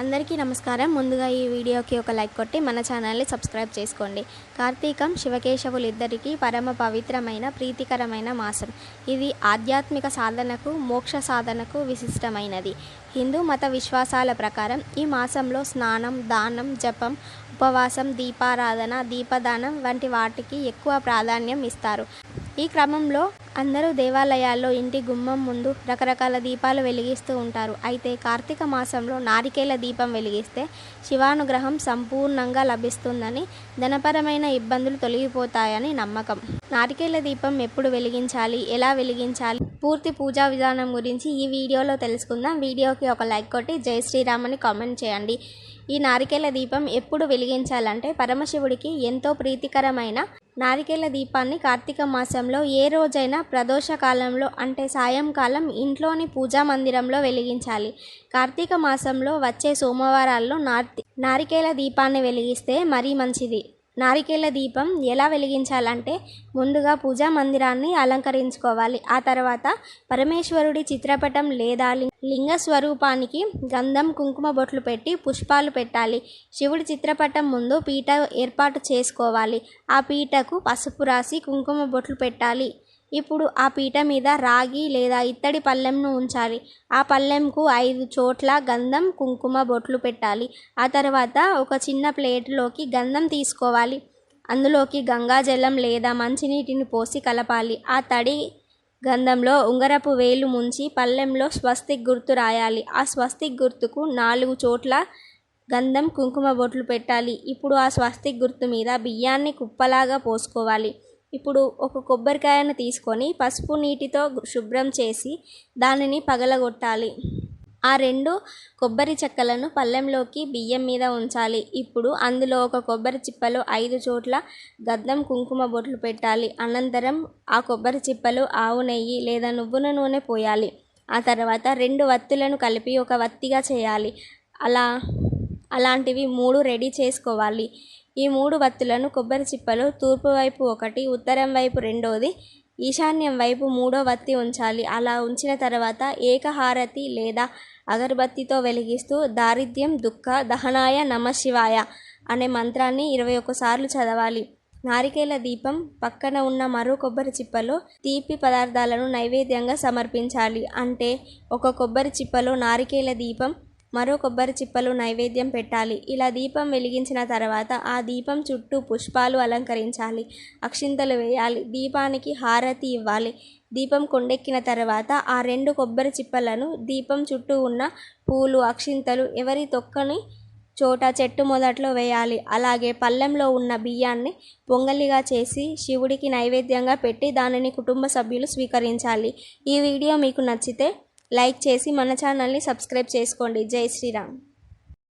అందరికీ నమస్కారం. ముందుగా ఈ వీడియోకి ఒక లైక్ కొట్టి మన ఛానల్ని సబ్స్క్రైబ్ చేసుకోండి. కార్తీకం శివకేశవులిద్దరికీ పరమ పవిత్రమైన ప్రీతికరమైన మాసం. ఇది ఆధ్యాత్మిక సాధనకు మోక్ష సాధనకు విశిష్టమైనది. హిందూ మత విశ్వాసాల ప్రకారం ఈ మాసంలో స్నానం దానం జపం ఉపవాసం దీపారాధన దీపదానం వంటి వాటికి ఎక్కువ ప్రాధాన్యం ఇస్తారు. ఈ క్రమంలో అందరూ దేవాలయాల్లో ఇంటి గుమ్మం ముందు రకరకాల దీపాలు వెలిగిస్తూ ఉంటారు. అయితే కార్తీక మాసంలో నారికేల దీపం వెలిగిస్తే శివానుగ్రహం సంపూర్ణంగా లభిస్తుందని ధనపరమైన ఇబ్బందులు తొలగిపోతాయని నమ్మకం. నారికేల దీపం ఎప్పుడు వెలిగించాలి? ఎలా వెలిగించాలి? పూర్తి పూజా విధానం గురించి ఈ వీడియోలో తెలుసుకుందాం. వీడియోకి ఒక లైక్ కొట్టి జై శ్రీరామ్ అని కామెంట్ చేయండి. ఈ నారికేల దీపం ఎప్పుడు వెలిగించాలంటే పరమశివుడికి ఎంతో ప్రీతికరమైన నారికేల దీపాన్ని కార్తీక మాసంలో ఏ రోజైనా ప్రదోష కాలంలో అంటే సాయంకాలం ఇంట్లోని పూజా మందిరంలో వెలిగించాలి. కార్తీక మాసంలో వచ్చే సోమవారాల్లో నార్తి నారికేల దీపాన్ని వెలిగిస్తే మరీ మంచిది. నారికేల దీపం ఎలా వెలిగించాలంటే ముందుగా పూజా మందిరాన్ని అలంకరించుకోవాలి. ఆ తర్వాత పరమేశ్వరుడి చిత్రపటం లేదా లింగ స్వరూపానికి గంధం కుంకుమ బొట్లు పెట్టి పుష్పాలు పెట్టాలి. శివుడి చిత్రపటం ముందు పీట ఏర్పాటు చేసుకోవాలి. ఆ పీటకు పసుపు రాసి కుంకుమ బొట్లు పెట్టాలి. ఇప్పుడు ఆ పీట మీద రాగి లేదా ఇత్తడి పళ్ళెంను ఉంచాలి. ఆ పళ్ళెంకు ఐదు చోట్ల గంధం కుంకుమ బొట్లు పెట్టాలి. ఆ తర్వాత ఒక చిన్న ప్లేట్లోకి గంధం తీసుకోవాలి. అందులోకి గంగాజలం లేదా మంచినీటిని పోసి కలపాలి. ఆ తడి గంధంలో ఉంగరపు వేలు ముంచి పళ్ళెంలో స్వస్తిక్ గుర్తు రాయాలి. ఆ స్వస్తిక్ గుర్తుకు నాలుగు చోట్ల గంధం కుంకుమ బొట్లు పెట్టాలి. ఇప్పుడు ఆ స్వస్తిక్ గుర్తు మీద బియ్యాన్ని కుప్పలాగా పోసుకోవాలి. ఇప్పుడు ఒక కొబ్బరికాయను తీసుకొని పసుపు నీటితో శుభ్రం చేసి దానిని పగలగొట్టాలి. ఆ రెండు కొబ్బరి చెక్కలను పళ్ళెంలోకి బియ్యం మీద ఉంచాలి. ఇప్పుడు అందులో ఒక కొబ్బరి చిప్పలో ఐదు చోట్ల గద్దం కుంకుమ బొట్లు పెట్టాలి. అనంతరం ఆ కొబ్బరి చిప్పలు ఆవు నెయ్యి లేదా నువ్వుల నూనె పోయాలి. ఆ తర్వాత రెండు వత్తులను కలిపి ఒక వత్తిగా చేయాలి. అలా అలాంటివి మూడు రెడీ చేసుకోవాలి. ఈ మూడు వత్తులను కొబ్బరి చిప్పలో తూర్పు వైపు ఒకటి ఉత్తరం వైపు రెండోది ఈశాన్యం వైపు మూడో వత్తి ఉంచాలి. అలా ఉంచిన తర్వాత ఏకహారతి లేదా అగరబత్తితో వెలిగిస్తూ దారిద్ర్యం దుఃఖ దహనాయ నమ శివాయ అనే మంత్రాన్ని ఇరవై ఒక్కసార్లు చదవాలి. నారికేల దీపం పక్కన ఉన్న మరో కొబ్బరి చిప్పలో తీపి పదార్థాలను నైవేద్యంగా సమర్పించాలి. అంటే ఒక కొబ్బరి చిప్పలో నారికేల దీపం మరో కొబ్బరి చిప్పలు నైవేద్యం పెట్టాలి. ఇలా దీపం వెలిగించిన తర్వాత ఆ దీపం చుట్టూ పుష్పాలు అలంకరించాలి. అక్షింతలు వేయాలి. దీపానికి హారతి ఇవ్వాలి. దీపం కొండెక్కిన తర్వాత ఆ రెండు కొబ్బరి చిప్పలను దీపం చుట్టూ ఉన్న పూలు అక్షింతలు ఎవరి తొక్కని చోట చెట్టు మొదట్లో వేయాలి. అలాగే పళ్ళెంలో ఉన్న బియ్యాన్ని పొంగలిగా చేసి శివుడికి నైవేద్యంగా పెట్టి దానిని కుటుంబ సభ్యులు స్వీకరించాలి. ఈ వీడియో మీకు నచ్చితే లైక్ చేసి మన ఛానల్ని సబ్స్క్రైబ్ చేసుకోండి. జై శ్రీరామ్.